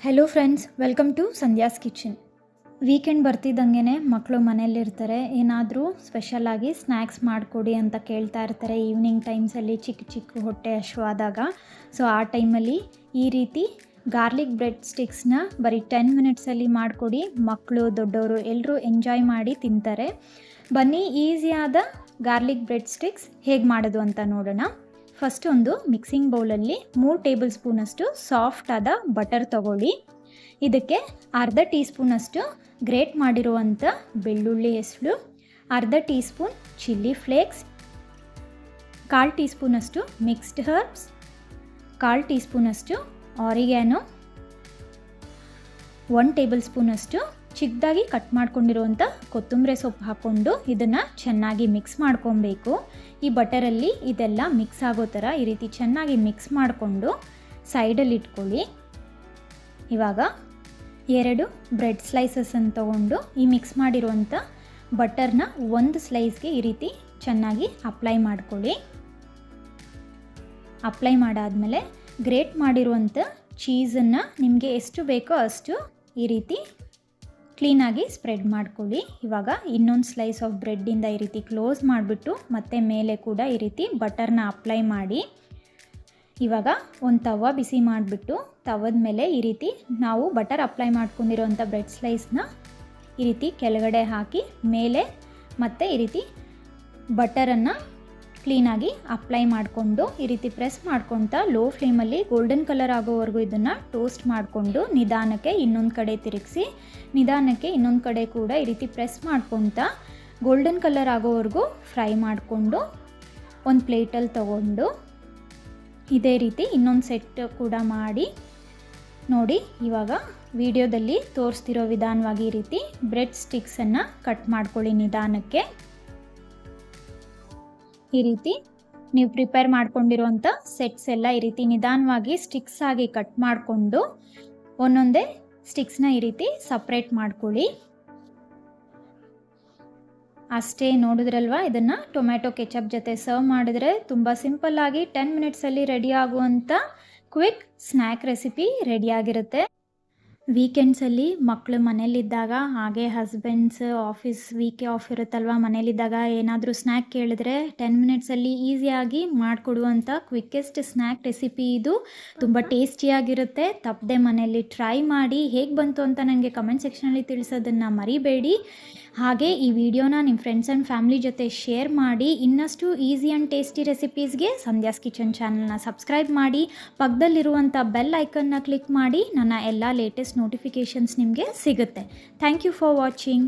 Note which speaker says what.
Speaker 1: Hello friends welcome to Sandhya's kitchen weekend ಬರ್ತಿದ್ದಂಗೆ ಮಕ್ಕಳು ಮನೆಯಲ್ಲಿರ್ತಾರೆ. ಏನಾದರೂ ಸ್ಪೆಷಲಾಗಿ snacks ಮಾಡಿಕೊಡಿ ಅಂತ ಕೇಳ್ತಾ ಇರ್ತಾರೆ ಈವ್ನಿಂಗ್ ಟೈಮ್ಸಲ್ಲಿ ಚಿಕ್ಕ ಚಿಕ್ಕ ಹೊಟ್ಟೆ ಹಶುವಾದಾಗ ಸೊ ಆ ಟೈಮಲ್ಲಿ ಈ ರೀತಿ ಗಾರ್ಲಿಕ್ ಬ್ರೆಡ್ ಸ್ಟಿಕ್ಸ್ನ ಬರೀ ಟೆನ್ ಮಿನಿಟ್ಸಲ್ಲಿ ಮಾಡಿಕೊಡಿ. ಮಕ್ಕಳು ದೊಡ್ಡವರು ಎಲ್ಲರೂ ಎಂಜಾಯ್ ಮಾಡಿ ತಿಂತಾರೆ. ಬನ್ನಿ ಈಸಿಯಾದ ಗಾರ್ಲಿಕ್ ಬ್ರೆಡ್ ಸ್ಟಿಕ್ಸ್ ಹೇಗೆ ಮಾಡೋದು ಅಂತ ನೋಡೋಣ. ಫಸ್ಟ್ ಒಂದು ಮಿಕ್ಸಿಂಗ್ ಬೌಲಲ್ಲಿ ಮೂರು ಟೇಬಲ್ ಸ್ಪೂನಷ್ಟು ಸಾಫ್ಟ್ ಆದ ಬಟರ್ ತಗೊಳ್ಳಿ. ಇದಕ್ಕೆ ಅರ್ಧ ಟೀ ಸ್ಪೂನಷ್ಟು ಗ್ರೇಟ್ ಮಾಡಿರುವಂಥ ಬೆಳ್ಳುಳ್ಳಿ ಹೆಸರು, ಅರ್ಧ ಟೀ ಸ್ಪೂನ್ ಚಿಲ್ಲಿ ಫ್ಲೇಕ್ಸ್, ಕಾಲು ಟೀ ಸ್ಪೂನಷ್ಟು ಮಿಕ್ಸ್ಡ್ ಹರ್ಬ್ಸ್, ಕಾಲು ಟೀ ಸ್ಪೂನಷ್ಟು ಆರಿಗ್ಯಾನೋ, ಒನ್ ಟೇಬಲ್ ಸ್ಪೂನಷ್ಟು ಚಿಕ್ಕದಾಗಿ ಕಟ್ ಮಾಡ್ಕೊಂಡಿರುವಂಥ ಕೊತ್ತಂಬರಿ ಸೊಪ್ಪು ಹಾಕ್ಕೊಂಡು ಇದನ್ನು ಚೆನ್ನಾಗಿ ಮಿಕ್ಸ್ ಮಾಡ್ಕೊಬೇಕು. ಈ ಬಟರಲ್ಲಿ ಇದೆಲ್ಲ ಮಿಕ್ಸ್ ಆಗೋ ಥರ ಈ ರೀತಿ ಚೆನ್ನಾಗಿ ಮಿಕ್ಸ್ ಮಾಡಿಕೊಂಡು ಸೈಡಲ್ಲಿ ಇಟ್ಕೊಳ್ಳಿ. ಇವಾಗ ಎರಡು ಬ್ರೆಡ್ ಸ್ಲೈಸಸನ್ನು ತೊಗೊಂಡು ಈ ಮಿಕ್ಸ್ ಮಾಡಿರುವಂಥ ಬಟರ್ನ ಒಂದು ಸ್ಲೈಸ್ಗೆ ಈ ರೀತಿ ಚೆನ್ನಾಗಿ ಅಪ್ಲೈ ಮಾಡ್ಕೊಳ್ಳಿ. ಅಪ್ಲೈ ಮಾಡಾದಮೇಲೆ ಗ್ರೇಟ್ ಮಾಡಿರುವಂಥ ಚೀಸನ್ನು ನಿಮಗೆ ಎಷ್ಟು ಬೇಕೋ ಅಷ್ಟು ಈ ರೀತಿ ಕ್ಲೀನಾಗಿ ಸ್ಪ್ರೆಡ್ ಮಾಡ್ಕೊಳ್ಳಿ. ಇವಾಗ ಇನ್ನೊಂದು ಸ್ಲೈಸ್ ಆಫ್ ಬ್ರೆಡ್ಡಿಂದ ಈ ರೀತಿ ಕ್ಲೋಸ್ ಮಾಡಿಬಿಟ್ಟು ಮತ್ತೆ ಮೇಲೆ ಕೂಡ ಈ ರೀತಿ ಬಟರ್ನ ಅಪ್ಲೈ ಮಾಡಿ. ಇವಾಗ ಒಂದು ತವ ಬಿಸಿ ಮಾಡಿಬಿಟ್ಟು ತವದ ಮೇಲೆ ಈ ರೀತಿ ನಾವು ಬಟರ್ ಅಪ್ಲೈ ಮಾಡ್ಕೊಂಡಿರೋಂಥ ಬ್ರೆಡ್ ಸ್ಲೈಸ್ನ ಈ ರೀತಿ ಕೆಳಗಡೆ ಹಾಕಿ, ಮೇಲೆ ಮತ್ತೆ ಈ ರೀತಿ ಬಟರನ್ನು ಕ್ಲೀನಾಗಿ ಅಪ್ಲೈ ಮಾಡಿಕೊಂಡು ಈ ರೀತಿ ಪ್ರೆಸ್ ಮಾಡ್ಕೊತಾ ಲೋ ಫ್ಲೇಮಲ್ಲಿ ಗೋಲ್ಡನ್ ಕಲರ್ ಆಗೋವರೆಗೂ ಇದನ್ನು ಟೋಸ್ಟ್ ಮಾಡಿಕೊಂಡು ನಿಧಾನಕ್ಕೆ ಇನ್ನೊಂದು ಕಡೆ ತಿರುಗಿಸಿ, ನಿಧಾನಕ್ಕೆ ಇನ್ನೊಂದು ಕಡೆ ಕೂಡ ಈ ರೀತಿ ಪ್ರೆಸ್ ಮಾಡ್ಕೊತಾ ಗೋಲ್ಡನ್ ಕಲರ್ ಆಗೋವರೆಗೂ ಫ್ರೈ ಮಾಡಿಕೊಂಡು ಒಂದು ಪ್ಲೇಟಲ್ಲಿ ತಗೊಂಡು ಇದೇ ರೀತಿ ಇನ್ನೊಂದು ಸೆಟ್ ಕೂಡ ಮಾಡಿ, ನೋಡಿ ಇವಾಗ ವಿಡಿಯೋದಲ್ಲಿ ತೋರಿಸ್ತಿರೋ ವಿಧಾನವಾಗಿ ಈ ರೀತಿ ಬ್ರೆಡ್ ಸ್ಟಿಕ್ಸನ್ನು ಕಟ್ ಮಾಡ್ಕೊಳ್ಳಿ ನಿಧಾನಕ್ಕೆ. ಈ ರೀತಿ ನೀವು ಪ್ರಿಪೇರ್ ಮಾಡ್ಕೊಂಡಿರುವಂಥ ಸೆಟ್ಸ್ ಎಲ್ಲ ಈ ರೀತಿ ನಿಧಾನವಾಗಿ ಸ್ಟಿಕ್ಸ್ ಆಗಿ ಕಟ್ ಮಾಡಿಕೊಂಡು ಒಂದೊಂದೇ ಸ್ಟಿಕ್ಸ್ನ ಈ ರೀತಿ ಸಪ್ರೇಟ್ ಮಾಡ್ಕೊಳ್ಳಿ. ಅಷ್ಟೇ ನೋಡಿದ್ರಲ್ವಾ? ಇದನ್ನು ಟೊಮ್ಯಾಟೊ ಕೆಚಪ್ ಜೊತೆ ಸರ್ವ್ ಮಾಡಿದ್ರೆ ತುಂಬ ಸಿಂಪಲ್ಲಾಗಿ ಟೆನ್ ಮಿನಿಟ್ಸಲ್ಲಿ ರೆಡಿ ಆಗುವಂಥ ಕ್ವಿಕ್ ಸ್ನ್ಯಾಕ್ ರೆಸಿಪಿ ರೆಡಿಯಾಗಿರುತ್ತೆ ವೀಕೆಂಡ್ಸಲ್ಲಿ ಮಕ್ಕಳು ಮನೇಲಿದ್ದಾಗ ಹಾಗೆ ಹಸ್ಬೆಂಡ್ಸ್ ಆಫೀಸ್ ವೀಕೆ ಆಫ್ ಇರುತ್ತಲ್ವ ಮನೇಲಿದ್ದಾಗ ಏನಾದರೂ ಸ್ನ್ಯಾಕ್ ಕೇಳಿದ್ರೆ ಟೆನ್ ಮಿನಿಟ್ಸಲ್ಲಿ ಈಸಿಯಾಗಿ ಮಾಡಿಕೊಡುವಂಥ ಕ್ವಿಕ್ಕೆಸ್ಟ್ ಸ್ನ್ಯಾಕ್ ರೆಸಿಪಿ ಇದು. ತುಂಬ ಟೇಸ್ಟಿಯಾಗಿರುತ್ತೆ ತಪ್ಪದೆ ಮನೆಯಲ್ಲಿ ಟ್ರೈ ಮಾಡಿ ಹೇಗೆ ಬಂತು ಅಂತ ನನಗೆ ಕಮೆಂಟ್ ಸೆಕ್ಷನಲ್ಲಿ ತಿಳಿಸೋದನ್ನು ಮರಿಬೇಡಿ. ಹಾಗೆ ಈ ವಿಡಿಯೋನ ನಿಮ್ಮ ಫ್ರೆಂಡ್ಸ್ ಆ್ಯಂಡ್ ಫ್ಯಾಮಿಲಿ ಜೊತೆ ಶೇರ್ ಮಾಡಿ, ಇನ್ನಷ್ಟು ಈಸಿ ಆ್ಯಂಡ್ ಟೇಸ್ಟಿ ರೆಸಿಪೀಸ್ಗೆ ಸಂಧ್ಯಾಸ್ ಕಿಚನ್ ಚಾನಲ್ನ ಸಬ್ಸ್ಕ್ರೈಬ್ ಮಾಡಿ ಪಕ್ಕದಲ್ಲಿರುವಂಥ ಬೆಲ್ ಐಕನ್ನ ಕ್ಲಿಕ್ ಮಾಡಿ, ನನ್ನ ಎಲ್ಲ ಲೇಟೆಸ್ಟ್ ನೋಟಿಫಿಕೇಷನ್ಸ್ ನಿಮಗೆ ಸಿಗುತ್ತೆ. Thank you for watching